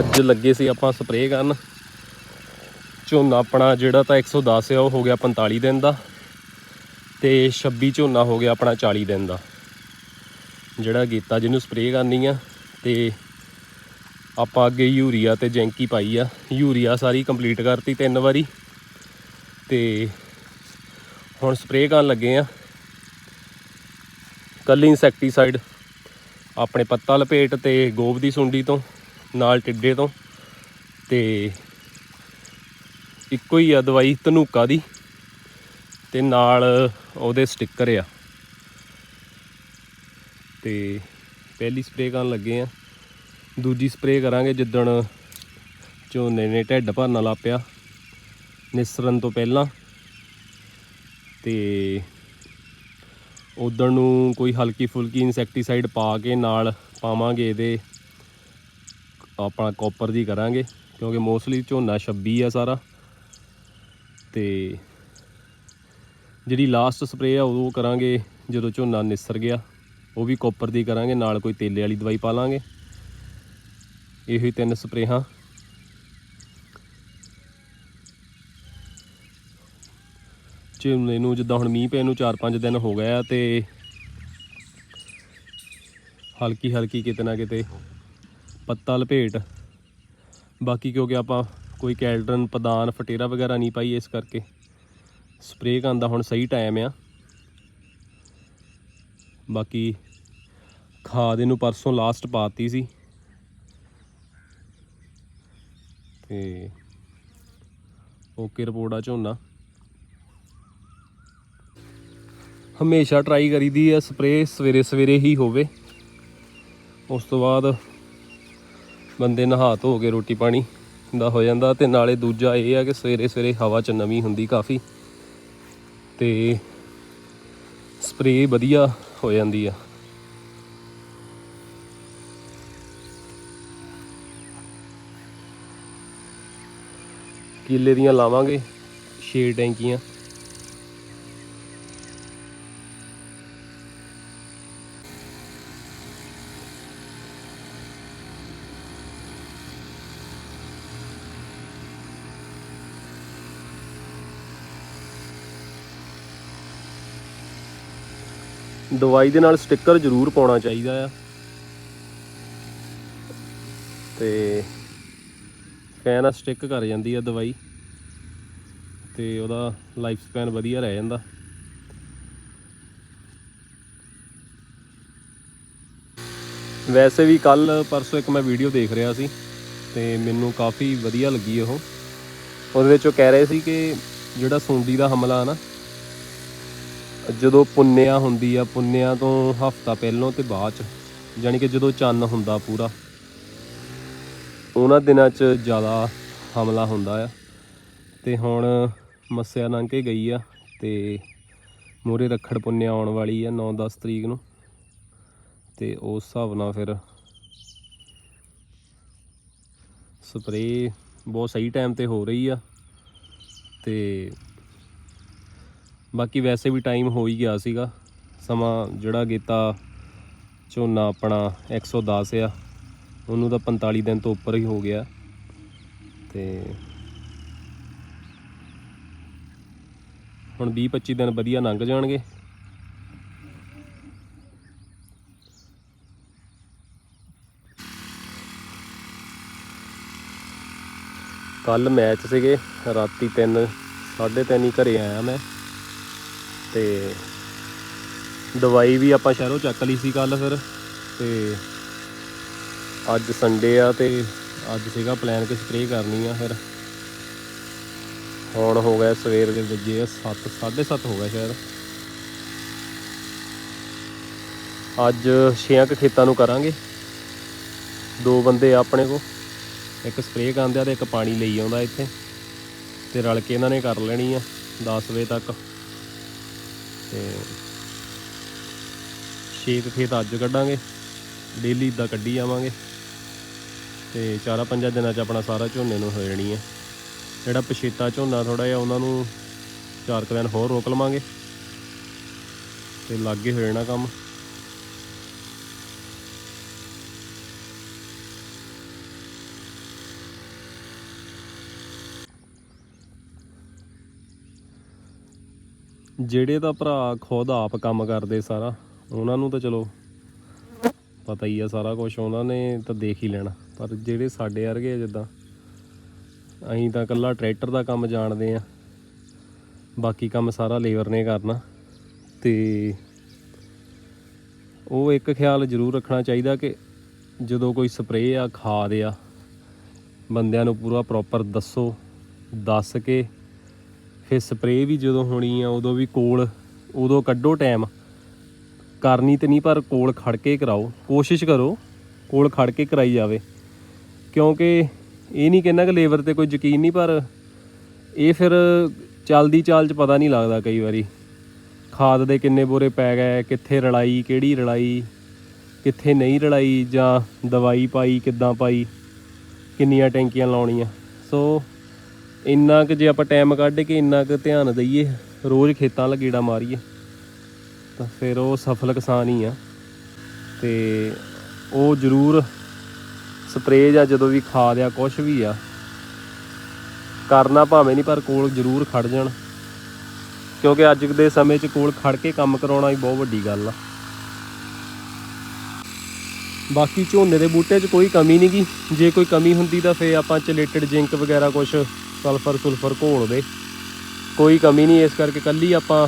ਅੱਜ ਲੱਗੇ ਸੀ ਆਪਾਂ ਸਪਰੇਅ ਕਰਨ। ਝੋਨਾ ਆਪਣਾ ਜਿਹੜਾ ਤਾਂ 110 ਆ, ਉਹ ਹੋ ਗਿਆ 45 ਦਿਨ ਦਾ। ਤੇ 26 ਝੋਨਾ ਹੋ ਗਿਆ ਆਪਣਾ 40 ਦਿਨ ਦਾ। ਜਿਹੜਾ ਗੀਤਾ ਜਿਹਨੂੰ ਸਪਰੇਅ ਕਰਨੀ ਆ, ਤੇ ਆਪਾਂ ਅੱਗੇ ਯੂਰੀਆ ਤੇ ਜੈਂਕੀ ਪਾਈ ਆ। ਯੂਰੀਆ ਸਾਰੀ ਕੰਪਲੀਟ ਕਰਤੀ ਤਿੰਨ ਵਾਰੀ। ਤੇ ਹੁਣ ਸਪਰੇਅ ਕਰਨ ਲੱਗੇ ਆ। ਕੱਲੀ ਇਨਸੈਕਟੀਸਾਈਡ, ਆਪਣੇ ਪੱਤਾ ਲਪੇਟ ਤੇ ਗੋਬ ਦੀ ਸੁੰਡੀ ਤੋਂ। ਨਾਲ ਟਿੱਡੇ ਤੋਂ ਤੇ ਇੱਕੋ ਹੀ ਆ ਦਵਾਈ ਧਨੂਕਾ ਦੀ ਤੇ ਨਾਲ ਉਹਦੇ ਸਟicker ਆ। ਤੇ ਪਹਿਲੀ ਸਪਰੇਅ ਕਰਨ ਲੱਗੇ ਆ। ਦੂਜੀ ਸਪਰੇਅ ਕਰਾਂਗੇ ਜਿੱਦਣ ਝੋਨੇ ਨੇ ਢਿੱਡ ਭਰਨਾ ਲੱਪਿਆ ਨਿਸਰਨ ਤੋਂ ਪਹਿਲਾਂ। ਤੇ ਉਦੋਂ ਨੂੰ ਕੋਈ ਹਲਕੀ ਫੁਲਕੀ ਇਨਸੈਕਟੀਸਾਈਡ ਪਾ ਕੇ ਨਾਲ ਪਾਵਾਂਗੇ ਇਹਦੇ ਆਪਣਾ ਕਾਪਰ ਦੀ ਕਰਾਂਗੇ, ਕਿਉਂਕਿ ਮੋਸਟਲੀ ਝੋਨਾ 26 ਆ ਸਾਰਾ। ਤੇ ਜਿਹੜੀ ਲਾਸਟ ਸਪਰੇਅ ਆ, ਉਹ ਕਰਾਂਗੇ ਜਦੋਂ ਝੋਨਾ ਨਿਸਰ ਗਿਆ। ਉਹ ਵੀ ਕਾਪਰ ਦੀ ਕਰਾਂਗੇ, ਨਾਲ ਕੋਈ ਤੇਲੇ ਵਾਲੀ ਦਵਾਈ ਪਾ ਲਾਂਗੇ। ਇਹੋ ਹੀ ਤਿੰਨ ਸਪਰੇਹਾਂ। ਝੋਨੇ ਨੂੰ ਜਿੱਦਾਂ ਹੁਣ ਮੀਂਹ ਪੈ ਨੂੰ 4-5 ਦਿਨ ਹੋ ਗਏ ਆ ਤੇ ਹਲਕੀ ਹਲਕੀ ਕਿਤੇ ਨਾ ਕਿਤੇ ਪੱਤਾ ਲਪੇਟ। ਬਾਕੀ ਕਿਉਂਕਿ ਆਪਾਂ ਕੋਈ ਕੈਲਡਰਨ, ਪਦਾਨ, ਫਟੇਰਾ ਵਗੈਰਾ ਨਹੀਂ ਪਾਈ ਇਸ ਕਰਕੇ। ਸਪਰੇਅ ਕਰਨ ਦਾ ਹੁਣ ਸਹੀ ਟਾਈਮ ਆ। ਬਾਕੀ ਖਾਦ ਇਹਨੂੰ ਪਰਸੋਂ ਲਾਸਟ ਪਾਤੀ ਸੀ। ਤੇ ਓਕੇ ਰਿਪੋਰਟ ਆ ਝੋਨਾ। ਹਮੇਸ਼ਾ ਟਰਾਈ ਕਰੀਦੀ ਆ, ਸਪਰੇਅ ਸਵੇਰੇ ਸਵੇਰੇ ਹੀ ਹੋਵੇ। ਉਸ ਤੋਂ ਬਾਅਦ ਬੰਦੇ ਨਹਾ ਧੋ ਕੇ ਰੋਟੀ ਪਾਣੀ ਦਾ ਹੋ ਜਾਂਦਾ ਤੇ ਨਾਲੇ ਦੂਜਾ ਇਹ ਆ ਕਿ ਸਵੇਰੇ ਸਵੇਰੇ ਹਵਾ ਚ ਨਮੀ ਹੁੰਦੀ ਕਾਫੀ ਤੇ ਸਪਰੇਅ ਵਧੀਆ ਹੋ ਜਾਂਦੀ ਆ। ਕਿੱਲੇ ਦੀਆਂ ਲਾਵਾਂਗੇ 6 ਟੈਂਕੀਆਂ। ਦਵਾਈ ਦੇ ਨਾਲ ਸਟicker ਜ਼ਰੂਰ ਪਾਉਣਾ ਚਾਹੀਦਾ ਆ। ਤੇ ਫੈਨ ਆ ਸਟਿਕ ਕਰ ਜਾਂਦੀ ਆ ਦਵਾਈ। ਤੇ ਉਹਦਾ ਲਾਈਫ ਸਪੈਨ ਵਧੀਆ ਰਹਿ ਜਾਂਦਾ। ਵੈਸੇ ਵੀ ਕੱਲ ਪਰਸੋਂ ਇੱਕ ਮੈਂ ਵੀਡੀਓ ਦੇਖ ਰਿਹਾ ਸੀ, ਤੇ ਮੈਨੂੰ ਕਾਫੀ ਵਧੀਆ ਲੱਗੀ ਉਹ। ਉਹਦੇ ਵਿੱਚ ਉਹ ਕਹਿ ਰਹੇ ਸੀ ਕਿ ਜਿਹੜਾ ਸੁੰਡੀ ਦਾ ਹਮਲਾ ਨਾ ਜਦੋਂ ਪੁੰਨਿਆ ਹੁੰਦੀ ਆ, ਪੁੰਨਿਆ ਤੋਂ ਹਫਤਾ ਪਹਿਲਾਂ ਤੇ ਬਾਅਦ ਚ ਯਾਨੀ ਕਿ ਜਦੋਂ ਚੰਨ ਹੁੰਦਾ ਪੂਰਾ, ਉਹਨਾਂ ਦਿਨਾਂ 'ਚ ਜ਼ਿਆਦਾ ਹਮਲਾ ਹੁੰਦਾ ਆ। ਤੇ ਹੁਣ ਮੱਸਿਆ ਲੰਘ ਕੇ ਗਈ ਆ ਤੇ ਮੂਰੇ ਰੱਖੜ ਪੁੰਨਿਆ ਆਉਣ ਵਾਲੀ ਆ 9-10 ਤਰੀਕ ਨੂੰ। ਤੇ ਉਸ ਹਿਸਾਬ ਨਾਲ ਫਿਰ ਸਪਰੇਅ ਬਹੁਤ ਸਹੀ ਟਾਈਮ ਤੇ ਹੋ ਰਹੀ ਆ। ਤੇ ਬਾਕੀ ਵੈਸੇ ਵੀ ਟਾਈਮ ਹੋ ਹੀ ਗਿਆ ਸੀਗਾ। ਸਮਾਂ ਜਿਹੜਾ ਗੀਤਾ ਝੋਨਾ ਆਪਣਾ 110 ਆ। ਉਹਨੂੰ ਤਾਂ 45 ਦਿਨ ਤੋਂ ਉੱਪਰ ਹੀ ਹੋ ਗਿਆ। ਤੇ ਹੁਣ 20 25 ਦਿਨ ਵਧੀਆ ਲੰਘ ਜਾਣਗੇ। ਕੱਲ ਮੈਚ ਸੀਗੇ, ਰਾਤੀ 3 3:30 ਹੀ ਘਰੇ ਆਇਆ ਮੈਂ। ਤੇ ਦਵਾਈ ਵੀ ਆਪਾਂ ਸ਼ਹਿਰੋਂ ਚੱਕ ਲਈ ਸੀ ਕੱਲ ਫਿਰ, ਤੇ ਅੱਜ ਸੰਡੇ ਆ ਤੇ ਅੱਜ ਸੀਗਾ ਪਲਾਨ ਕਿ ਸਪਰੇਅ ਕਰਨੀ ਆ ਫਿਰ। ਹੁਣ ਹੋ ਗਿਆ ਸਵੇਰ ਦੇ ਵਜੇ 7 7:30 ਹੋ ਗਿਆ ਸ਼ਾਇਦ ਅੱਜ ਛੇਆਂ ਕੁ ਖੇਤਾਂ ਨੂੰ ਕਰਾਂਗੇ। ਦੋ ਬੰਦੇ ਆਪਣੇ ਕੋ ਇੱਕ ਸਪਰੇਅ ਕਰਦੇ ਆ ਤੇ ਇੱਕ ਪਾਣੀ ਲਈ ਆਉਂਦਾ ਇੱਥੇ। ਤੇ ਰਲ ਕੇ ਇਹਨਾਂ ਨੇ ਕਰ ਲੈਣੀ ਆ 10 ਵਜੇ ਤੱਕ। ਤੇ ਛੇ ਖੇਤ ਅੱਜ ਕੱਢਾਂਗੇ, ਡੇਲੀ ਦਾ ਕੱਢੀ ਜਾਵਾਂਗੇ ਤੇ ਚਾਰਾਂ ਪੰਜਾਂ ਦਿਨਾਂ 'ਚ ਆਪਣਾ ਸਾਰਾ ਝੋਨੇ ਨੂੰ ਹੋ ਜਾਣੀ ਹੈ ਜਿਹੜਾ ਪਛੇਤਾ ਝੋਨਾ ਥੋੜਾ ਜਿਹਾ ਉਹਨਾਂ ਨੂੰ ਚਾਰ ਕੁ ਦਿਨ ਹੋਰ ਰੋਕ ਲਵਾਂਗੇ ਤੇ ਲਾਗੇ ਹੋ ਜਾਣਾ ਕੰਮ। ਜਿਹੜੇ ਤਾਂ ਭਰਾ ਖੁਦ ਆਪ ਕੰਮ ਕਰਦੇ ਸਾਰਾ, ਉਹਨਾਂ ਨੂੰ ਤਾਂ ਚਲੋ ਪਤਾ ਹੀ ਆ ਸਾਰਾ ਕੁਝ ਉਹਨਾਂ ਨੇ ਤਾਂ ਦੇਖ ਹੀ ਲੈਣਾ। ਪਰ ਜਿਹੜੇ ਸਾਡੇ ਵਰਗੇ ਆ ਜਿੱਦਾਂ, ਅਸੀਂ ਤਾਂ ਇਕੱਲਾ ਟਰੈਕਟਰ ਦਾ ਕੰਮ ਜਾਣਦੇ ਆ। ਬਾਕੀ ਕੰਮ ਸਾਰਾ ਲੇਬਰ ਨੇ ਕਰਨਾ। ਤੇ ਉਹ ਇੱਕ ਖਿਆਲ ਜ਼ਰੂਰ ਰੱਖਣਾ ਚਾਹੀਦਾ ਕਿ ਜਦੋਂ ਕੋਈ ਸਪਰੇਅ ਆ ਖਾਦ ਆ, ਬੰਦਿਆਂ ਨੂੰ ਪੂਰਾ ਪ੍ਰੋਪਰ ਦੱਸੋ, ਦੱਸ ਕੇ ਫਿਰ ਸਪਰੇਅ ਵੀ ਜਦੋਂ ਹੋਣੀ ਆ, ਉਦੋਂ ਵੀ ਕੋਲ, ਉਦੋਂ ਕੱਢੋ ਟਾਈਮ ਕਰਨੀ ਤੇ ਨਹੀਂ, ਪਰ ਕੋਲ ਖੜ ਕੇ ਕਰਾਓ। ਕੋਸ਼ਿਸ਼ ਕਰੋ, ਕੋਲ ਖੜ ਕੇ ਕਰਾਈ ਜਾਵੇ। ਕਿਉਂਕਿ ਇਹ ਨਹੀਂ ਕਹਿੰਦਾ ਕਿ ਲੇਬਰ ਤੇ ਕੋਈ ਯਕੀਨ ਨਹੀਂ, ਪਰ ਇਹ ਫਿਰ ਚਲਦੀ ਚਾਲ ਚ ਪਤਾ ਨਹੀਂ ਲੱਗਦਾ ਕਈ ਵਾਰੀ। ਖਾਦ ਦੇ ਕਿੰਨੇ ਬੋਰੇ ਪੈ ਗਏ, ਕਿੱਥੇ ਰਲਾਈ, ਕਿਹੜੀ ਰਲਾਈ, ਕਿੱਥੇ ਨਹੀਂ ਰਲਾਈ, ਜਾਂ ਦਵਾਈ ਪਾਈ, ਕਿੱਦਾਂ ਪਾਈ, ਕਿੰਨੀਆਂ ਟੈਂਕੀਆਂ ਲਾਉਣੀਆਂ। ਸੋ ਇੰਨਾ ਕੁ ਜੇ ਆਪਾਂ ਟਾਈਮ ਕੱਢ ਕੇ ਇੰਨਾ ਕੁ ਧਿਆਨ ਦਈਏ, ਰੋਜ਼ ਖੇਤਾਂ ਲਗੇੜਾ ਮਾਰੀਏ, ਤਾਂ ਫਿਰ ਉਹ ਸਫਲ ਕਿਸਾਨ ਹੀ ਆ। ਤੇ ਉਹ ਜ਼ਰੂਰ ਸਪਰੇਅ ਜਾਂ ਜਦੋਂ ਵੀ ਖਾ ਆ ਕੁਝ ਵੀ ਆ, ਕਰਨਾ ਭਾਵੇਂ ਨਹੀਂ, ਪਰ ਕੋਲ ਜ਼ਰੂਰ ਖੜ ਜਾਣ। ਕਿਉਂਕਿ ਅੱਜ ਦੇ ਸਮੇਂ 'ਚ ਕੋਲ ਖੜ ਕੇ ਕੰਮ ਕਰਾਉਣਾ ਹੀ ਬਹੁਤ ਵੱਡੀ ਗੱਲ ਆ। ਬਾਕੀ ਝੋਨੇ ਦੇ ਬੂਟੇ 'ਚ ਕੋਈ ਕਮੀ ਨਹੀਂ ਗੀ ਜੇ ਕੋਈ ਕਮੀ ਹੁੰਦੀ ਤਾਂ ਫੇ ਆਪਾਂ ਚਲੇਟਡ ਜ਼ਿੰਕ ਵਗੈਰਾ ਕੁਝ ਸਲਫਰ ਸੁਲਫਰ ਘੋਲ ਦੇ। ਕੋਈ ਕਮੀ ਨਹੀਂ, ਇਸ ਕਰਕੇ ਕੱਲੀ ਆਪਾਂ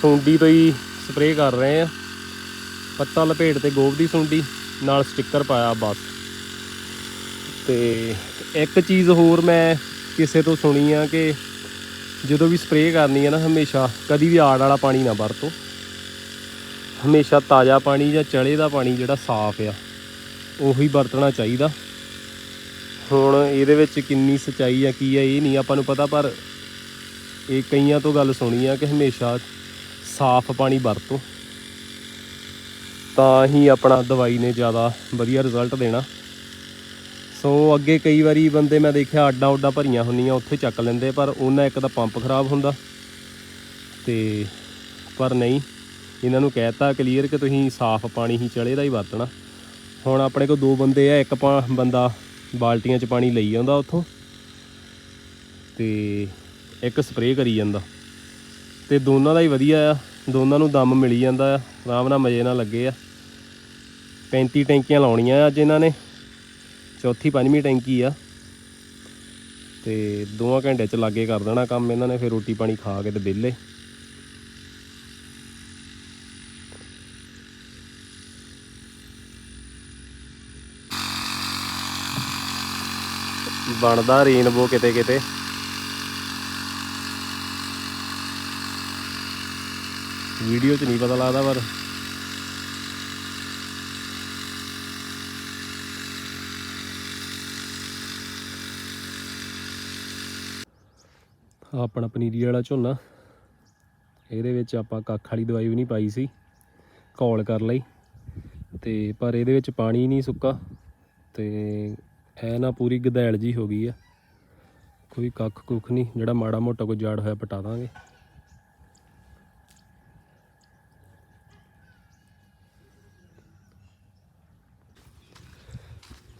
ਸੁੰਡੀ ਤੋਂ ਹੀ ਸਪਰੇਅ ਕਰ ਰਹੇ ਆ ਪੱਤਾ ਲਪੇਟ ਤੇ ਗੋਬ ਦੀ ਸੁੰਡੀ, ਨਾਲ ਸਟicker ਪਾਇਆ ਬਸ। ਤੇ ਇੱਕ ਚੀਜ਼ ਹੋਰ ਮੈਂ ਕਿਸੇ ਤੋਂ ਸੁਣੀ ਆ ਕਿ ਜਦੋਂ ਵੀ ਸਪਰੇਅ ਕਰਨੀ ਹੈ ਨਾ, ਹਮੇਸ਼ਾ ਕਦੀ ਵੀ ਆੜ ਵਾਲਾ ਪਾਣੀ ਨਾ ਵਰਤੋ। ਹਮੇਸ਼ਾ ਤਾਜ਼ਾ ਪਾਣੀ ਜਾਂ ਚਲੇ ਦਾ ਪਾਣੀ ਜਿਹੜਾ ਸਾਫ਼ ਆ, ਉਹੀ ਵਰਤਣਾ ਚਾਹੀਦਾ। ਹੁਣ ਇਹਦੇ ਵਿੱਚ ਕਿੰਨੀ ਸਚਾਈ ਆ, ਕੀ ਆ, ਇਹ ਨਹੀਂ, ਆਪਾਂ ਨੂੰ ਪਤਾ, ਪਰ ਇਹ ਕਈਆਂ ਤੋਂ ਗੱਲ ਸੁਣੀ ਆ ਕਿ ਹਮੇਸ਼ਾ ਸਾਫ਼ ਪਾਣੀ ਵਰਤੋ। ਤਾਂ ਹੀ ਆਪਣਾ ਦਵਾਈ ਨੇ ਜ਼ਿਆਦਾ ਵਧੀਆ ਰਿਜ਼ਲਟ ਦੇਣਾ। ਸੋ ਅੱਗੇ ਕਈ ਵਾਰੀ ਬੰਦੇ ਮੈਂ ਦੇਖਿਆ ਅੱਡਾ ਉੱਡਾ ਭਰੀਆਂ ਹੁੰਦੀਆਂ, ਉੱਥੇ ਚੱਕ ਲੈਂਦੇ, ਪਰ ਉਹਨਾਂ ਇੱਕ ਦਾ ਪੰਪ ਖਰਾਬ ਹੁੰਦਾ। ਤੇ ਪਰ ਨਹੀਂ, ਇਹਨਾਂ ਨੂੰ ਕਹਿਤਾ ਕਲੀਅਰ ਕਿ ਤੁਸੀਂ ਸਾਫ਼ ਪਾਣੀ ਹੀ ਚਲੇ ਦਾ ਹੀ ਵਰਤਣਾ। ਹੁਣ ਆਪਣੇ ਕੋਲ ਦੋ ਬੰਦੇ ਆ, ਇੱਕ ਪਾ- ਬੰਦਾ ਬਾਲਟੀਆਂ 'ਚ ਪਾਣੀ ਲਈ ਜਾਂਦਾ ਉੱਥੋਂ ਤੇ ਇੱਕ ਸਪਰੇਅ ਕਰੀ ਜਾਂਦਾ। ਤੇ ਦੋਨਾਂ ਦਾ ਹੀ ਵਧੀਆ ਆ, ਦੋਨਾਂ ਨੂੰ ਦਮ ਮਿਲੀ ਜਾਂਦਾ ਆ, ਆਰਾਮ ਨਾਲ ਮਜ਼ੇ ਨਾਲ ਲੱਗੇ ਆ। 35 ਟੈਂਕੀਆਂ ਲਾਉਣੀਆਂ ਅੱਜ ਇਹਨਾਂ ਨੇ, ਚੌਥੀ ਪੰਜਵੀਂ ਟੈਂਕੀ ਆ। ਤੇ ਦੋਵਾਂ ਘੰਟੇ ਚ ਲਾਗੇ ਕਰ ਦੇਣਾ ਕੰਮ ਇਹਨਾਂ ਨੇ, ਫਿਰ ਰੋਟੀ ਪਾਣੀ ਖਾ ਕੇ ਤੇ ਵਿਹਲੇ। ਬਣਦਾ ਰੇਨਬੋ ਕਿਤੇ ਕਿਤੇ। ਵੀਡੀਓ 'ਚ ਨਹੀਂ ਪਤਾ ਲੱਗਦਾ, ਪਰ ਆਪਣਾ ਪਨੀਰੀ ਵਾਲਾ ਝੋਨਾ। ਇਹਦੇ ਵਿੱਚ ਆਪਾਂ ਕੱਖ ਵਾਲੀ ਦਵਾਈ ਵੀ ਨਹੀਂ ਪਾਈ ਸੀ। ਕੌਲ ਕਰ ਲਈ। ਤੇ ਪਰ ਇਹਦੇ ਵਿੱਚ ਪਾਣੀ ਨਹੀਂ ਸੁੱਕਾ। ਤੇ ਐ ਨਾ ਪੂਰੀ ਗਦੈਲ ਜੀ ਹੋ ਗਈ ਆ। ਕੋਈ ਕੱਖ ਕੁੱਖ ਨਹੀਂ, ਜਿਹੜਾ ਮਾੜਾ ਮੋਟਾ ਕੋਈ ਜਾੜ ਹੋਇਆ ਪਟਾ ਦਾਂਗੇ।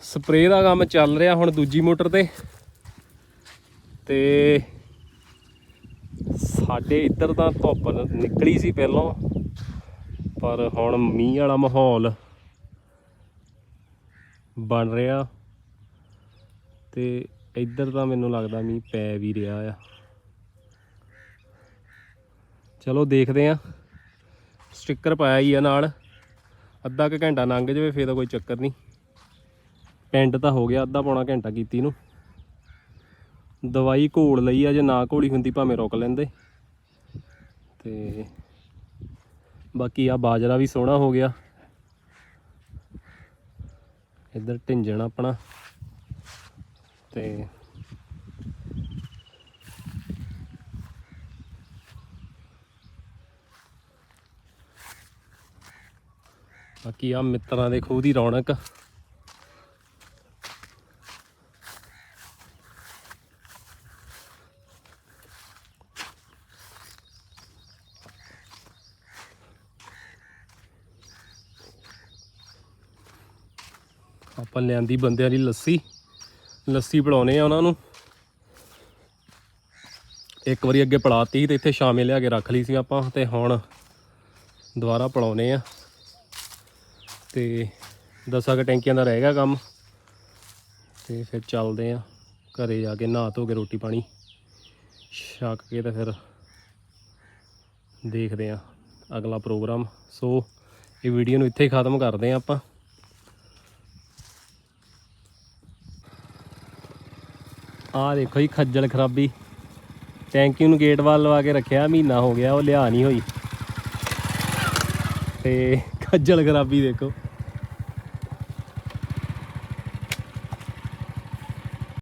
ਸਪਰੇਅ ਦਾ ਕੰਮ ਚੱਲ ਰਿਹਾ ਹੁਣ ਦੂਜੀ ਮੋਟਰ ਤੇ। ਤੇ ਸਾਡੇ ਇੱਧਰ ਤਾਂ ਧੁੱਪ ਨਿਕਲੀ ਸੀ ਪਹਿਲਾਂ, ਪਰ ਹੁਣ ਮੀਂਹ ਵਾਲਾ ਮਾਹੌਲ ਬਣ ਰਿਹਾ। ਤੇ ਇੱਧਰ ਤਾਂ ਮੈਨੂੰ ਲੱਗਦਾ ਮੀਂਹ ਪੈ ਵੀ ਰਿਹਾ ਆ। ਚਲੋ ਦੇਖਦੇ ਆ। ਸਟicker ਪਾਇਆ ਹੀ ਆ ਨਾਲ। ਅੱਧਾ ਕੁ ਘੰਟਾ ਲੰਘ ਜਾਵੇ, ਫੇਰ ਤਾਂ ਕੋਈ ਚੱਕਰ ਨਹੀਂ। ਪਿੰਡ ਤਾਂ ਹੋ ਗਿਆ, ਅੱਧਾ ਪੌਣਾ ਘੰਟਾ ਕੀਤੀ ਨੂੰ। ਦਵਾਈ ਘੋਲ ਲਈ ਆ, ਜੇ ਨਾ ਘੋਲੀ ਹੁੰਦੀ ਭਾਵੇਂ ਰੁਕ ਲੈਂਦੇ। ਤੇ ਬਾਕੀ ਆ ਬਾਜਰਾ ਵੀ ਸੋਹਣਾ ਹੋ ਗਿਆ। ਇੱਧਰ ਢਿੰਜਣ ਆਪਣਾ। ਤੇ ਬਾਕੀ ਆ ਮਿੱਤਰਾਂ ਦੇ ਖੂਹ ਦੀ ਰੌਣਕ। ਆਪਾਂ ਲਿਆਂਦੀ ਬੰਦਿਆਂ ਦੀ ਲੱਸੀ। ਲੱਸੀ ਪਿਲਾਉਨੇ ਆ ਉਹਨਾਂ ਨੂੰ। ਇੱਕ ਵਾਰੀ ਅੱਗੇ ਪਲਾਤੀ ਸੀ ਤੇ ਇੱਥੇ ਛਾਵੇਂ ਲਿਆ ਕੇ ਰੱਖ ਲਈ ਸੀ ਆਪਾਂ ਤੇ ਹੁਣ ਦੁਬਾਰਾ ਪਲਾਉਨੇ ਆ। ਤੇ ਦਸਾਂ ਕੁ ਟੈਂਕੀਆਂ ਦਾ ਰਹਿ ਗਿਆ ਕੰਮ। ਤੇ ਫਿਰ ਚੱਲਦੇ ਆ। ਘਰੇ ਜਾ ਕੇ ਨਹਾ ਧੋ ਕੇ ਰੋਟੀ ਪਾਣੀ ਛਕ ਕੇ ਤਾਂ ਫਿਰ ਦੇਖਦੇ ਆ ਅਗਲਾ ਪ੍ਰੋਗਰਾਮ। ਸੋ ਇਹ ਵੀਡੀਓ ਨੂੰ ਇੱਥੇ ਹੀ ਖਤਮ ਕਰਦੇ ਆ ਆਪਾਂ। ਆਹ ਦੇਖੋ ਜੀ ਖੱਜਲ ਖਰਾਬੀ। ਟੈਂਕੀ ਨੂੰ ਗੇਟ ਵੱਲ ਲਵਾ ਕੇ ਰੱਖਿਆ, ਮਹੀਨਾ ਹੋ ਗਿਆ, ਉਹ ਲਿਆ ਨਹੀਂ ਹੋਈ। ਤੇ ਖੱਜਲ ਖਰਾਬੀ ਦੇਖੋ।